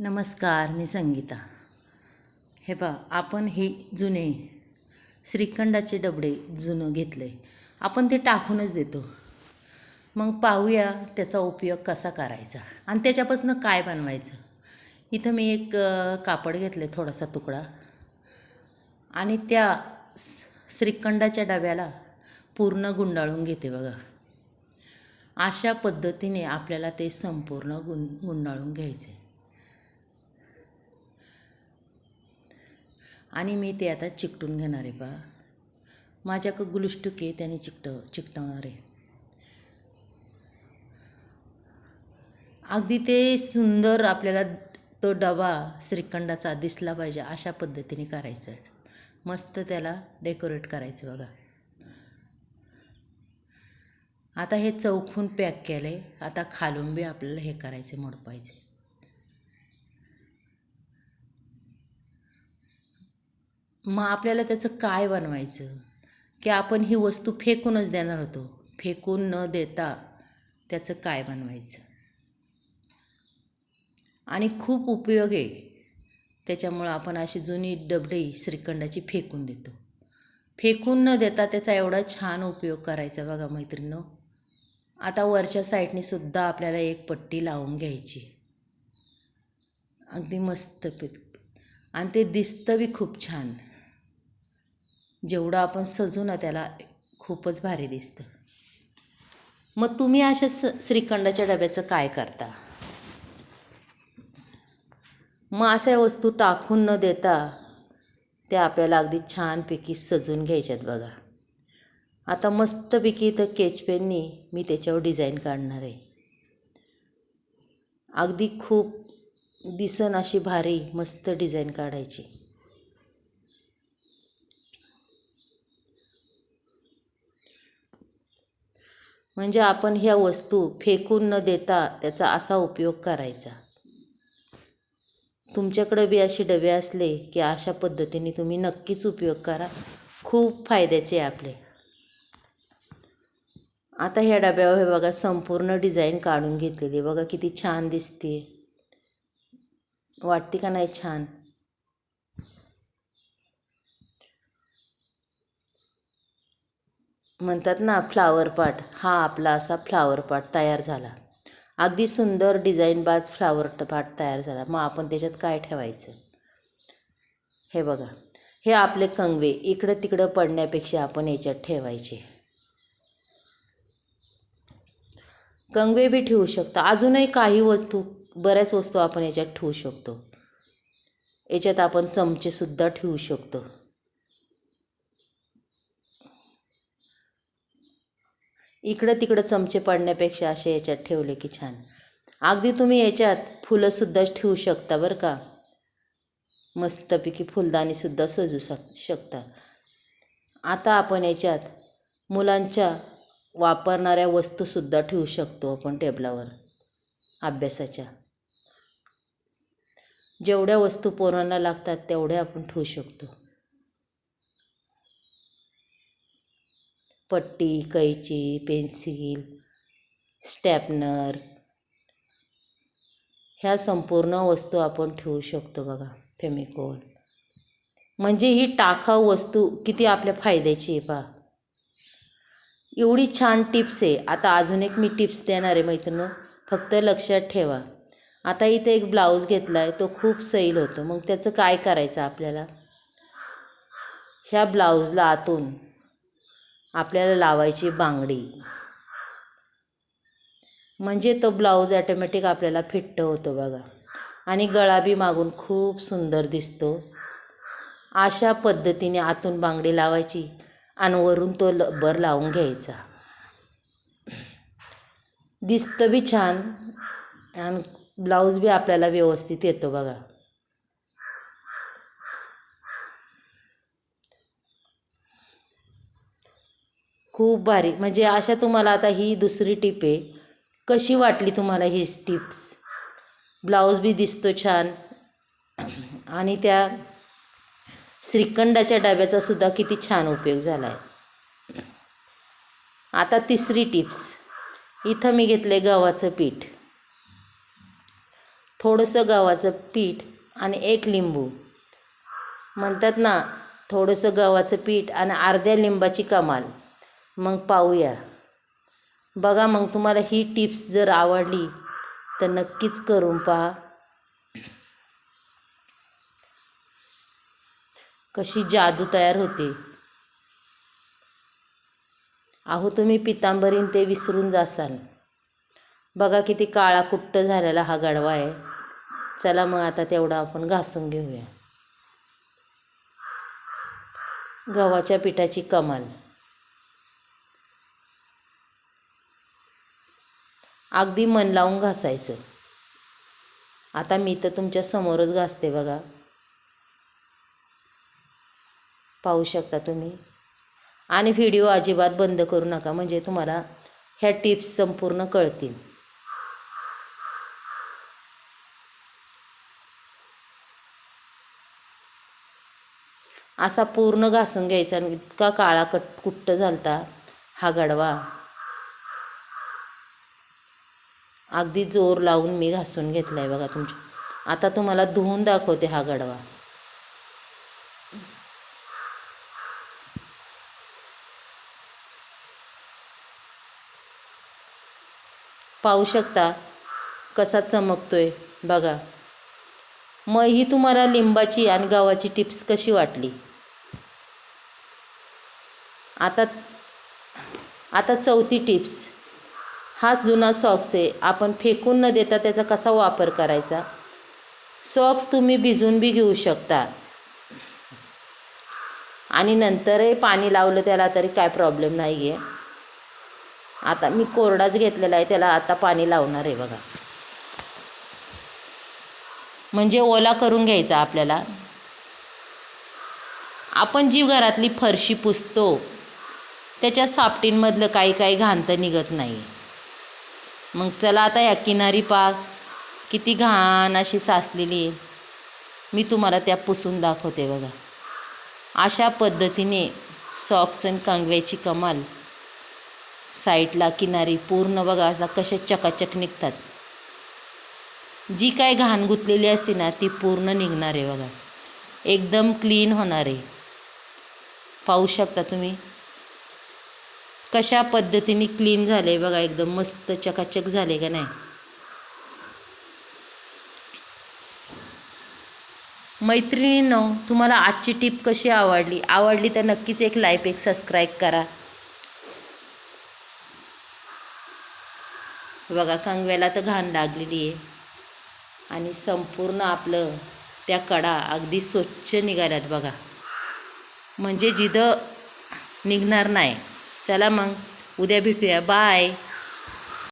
नमस्कार मी संगीता. हे पहा आपण हे जुने श्रीखंडाचे डबडे जुनं घेतलं आहे आपण ते टाकूनच देतो. मग पाहूया त्याचा उपयोग कसा करायचा आणि त्याच्यापासून काय बनवायचं. इथं मी एक कापड घेतलं आहे थोडासा तुकडा. आणि त्या श्रीखंडाच्या डब्याला पूर्ण गुंडाळून घेते बघा. अशा पद्धतीने आपल्याला ते संपूर्ण गुं गुंडाळून घ्यायचे आणि मी ते आता चिकटून घेणार आहे बा माझ्याक गुलुष्टुक आहे त्याने चिकटव चिकटवणार आहे. अगदी ते सुंदर आपल्याला तो डबा श्रीखंडाचा दिसला पाहिजे अशा पद्धतीने करायचं आहे. मस्त त्याला डेकोरेट करायचं बघा. आता हे चौकून पॅक केलं आहे आता खालून बी आपल्याला हे करायचे मोडपायचे मग आपल्याला त्याचं काय बनवायचं? की आपण ही वस्तू फेकूनच देणार होतो. फेकून न देता त्याचं काय बनवायचं? आणि खूप उपयोग आहे. त्याच्यामुळं आपण अशी जुनी डबडी श्रीखंडाची फेकून देतो. फेकून न देता त्याचा एवढा छान उपयोग करायचा बघा मैत्रिणीनो. आता वरच्या साईडने सुद्धा आपल्याला एक पट्टी लावून घ्यायची. अगदी मस्त आणि ते दिसतं बी खूप छान. जेवढं आपण सजू ना त्याला खूपच भारी दिसतं. मग तुम्ही अशा स श्रीखंडाच्या डब्याचं काय करता? मग अशा वस्तू टाकून न देता त्या आपल्याला अगदी छानपैकी सजून घ्यायच्यात बघा. आता मस्तपैकी इथं केच पेननी मी त्याच्यावर डिझाईन काढणार आहे. अगदी खूप दिसन अशी भारी मस्त डिझाईन काढायची. म्हणजे आपण ह्या वस्तू फेकून न देता त्याचा असा उपयोग करायचा. तुमच्याकडं बी असे डबे असले की अशा पद्धतीने तुम्ही नक्कीच उपयोग करा. खूप फायद्याचे आहे आपले. आता ह्या डब्यावर हे बघा संपूर्ण डिझाईन काढून घेतलेली बघा किती छान दिसते. वाटते का नाही छान? म्हणतात ना फ्लावर पाट हा आपला असा फ्लावर पाट तयार झाला. अगदी सुंदर डिझाईनबाज फ्लावर पाट तयार झाला. मग आपण त्याच्यात काय ठेवायचं? हे बघा. हे आपले कंगवे इकडं तिकडं पडण्यापेक्षा आपण याच्यात ठेवायचे. कंगवे बी ठेवू शकतो. अजूनही काही वस्तू बऱ्याच वस्तू आपण याच्यात ठेवू शकतो. याच्यात आपण चमचेसुद्धा ठेवू शकतो. इकडं तिकडं चमचे पडण्यापेक्षा असे याच्यात ठेवले की छान. अगदी तुम्ही याच्यात फुलंसुद्धा ठेवू शकता बरं का. मस्तपैकी फुलदाणीसुद्धा सजू शक शकता. आता आपण याच्यात मुलांच्या वापरणाऱ्या वस्तूसुद्धा ठेवू शकतो आपण टेबलावर अभ्यासाच्या. जेवढ्या वस्तू पोरांना लागतात तेवढ्या आपण ठेवू शकतो. पट्टी कैची पेन्सिल स्टॅपनर ह्या संपूर्ण वस्तू आपण ठेवू शकतो बघा फेमिकोल म्हणजे ही टाकाऊ वस्तू किती आपल्या फायद्याची आहे पा एवढी छान टिप्स आहे. आता अजून एक मी टिप्स देणार आहे मैत्रिणी फक्त लक्षात ठेवा. आता इथे एक ब्लाऊज घेतला आहे तो खूप सैल होतो. मग त्याचं काय करायचं आपल्याला? ह्या ब्लाऊजला आतून आपल्याला लावायची बांगडी. म्हणजे तो ब्लाऊज ॲटोमॅटिक आपल्याला फिट्ट होतो बघा. आणि गळा बी मागून खूप सुंदर दिसतो. अशा पद्धतीने आतून बांगडी लावायची आणि वरून तो लब्बर लावून घ्यायचा. दिसतं बी छान आणि ब्लाऊज बी आपल्याला व्यवस्थित येतो बघा. खूप भारी. म्हणजे अशा तुम्हाला आता ही दुसरी टीप आहे. कशी वाटली तुम्हाला ही टिप्स? ब्लाऊज बी दिसतो छान. आणि त्या श्रीखंडाच्या डब्याचा सुद्धा किती छान उपयोग झाला आहे आता तिसरी टिप्स. इथं मी घेतले गव्हाचं पीठ. थोडंसं गव्हाचं पीठ आणि एक लिंबू. म्हणतात ना थोडंसं गव्हाचं पीठ आणि अर्ध्या लिंबाची कमाल. मग पाहूया. बघा मग तुम्हाला ही टिप्स जर आवडली तर नक्कीच करून पहा. कशी जादू तयार होते. अहो तुम्ही पितांबरीन ते विसरून जासाल. बघा किती काळा कुट्ट झालेला हा गडवा आहे. चला मग आता तेवढा आपण घासून घेऊया. गव्हाच्या पिठाची कमाल. अगदी मन लावून घासायचं. आता मी तर तुमच्या समोरच घासते बघा. पाहू शकता तुम्ही. आणि व्हिडिओ अजिबात बंद करू नका म्हणजे तुम्हाला ह्या टिप्स संपूर्ण कळतील. असा पूर्ण घासून घ्यायचा आणि इतका काळा कट कुट्ट झालता हा गडवा. अगदी जोर लावून मी घासून घेतला आहे बघा तुमच्या. आता तुम्हाला धुवून दाखवते हा गडवा. पाहू शकता कसा चमकतोय बघा. मग ही तुम्हाला लिंबाची आणि गव्हाची टिप्स कशी वाटली? आता आता चौथी टिप्स. हाच जुना सॉक्स आहे. आपण फेकून न देता त्याचा कसा वापर करायचा? सॉक्स तुम्ही भिजून बी घेऊ शकता. आणि नंतरही पाणी लावलं त्याला तरी काय प्रॉब्लेम नाही आहे आता मी कोरडाच घेतलेला आहे त्याला आता पाणी लावणार आहे बघा. म्हणजे ओला करून घ्यायचा आपल्याला. आपण जी घरातली फरशी पुसतो त्याच्या सापटींमधलं काही काही घाण तर निघत नाही. मग चला आता या किनारी पाक किती घाण अशी साचलेली आहे. मी तुम्हाला त्या पुसून दाखवते बघा. अशा पद्धतीने सॉक्स आणि कांगव्याची कमाल. साईडला किनारी पूर्ण बघा आता कशा चकाचक निघतात. जी काय घाण गुंतलेली असते ना ती पूर्ण निघणार आहे बघा. एकदम क्लीन होणार आहे. पाहू शकता तुम्ही? कशा पद्धतीने क्लीन झाले बघा एकदम मस्त चकाचक झाले का नाही? मैत्रिणींनो तुम्हाला आजची टीप कशी आवडली? आवडली तर नक्कीच एक लाईक एक सबस्क्राईब करा. बघा कंगव्याला तर घाण लागलेली आहे. आणि संपूर्ण आपलं त्या कडा अगदी स्वच्छ निघाल्यात बघा. म्हणजे जिथं निघणार नाही. चला मग. उद्या भेटूया. बाय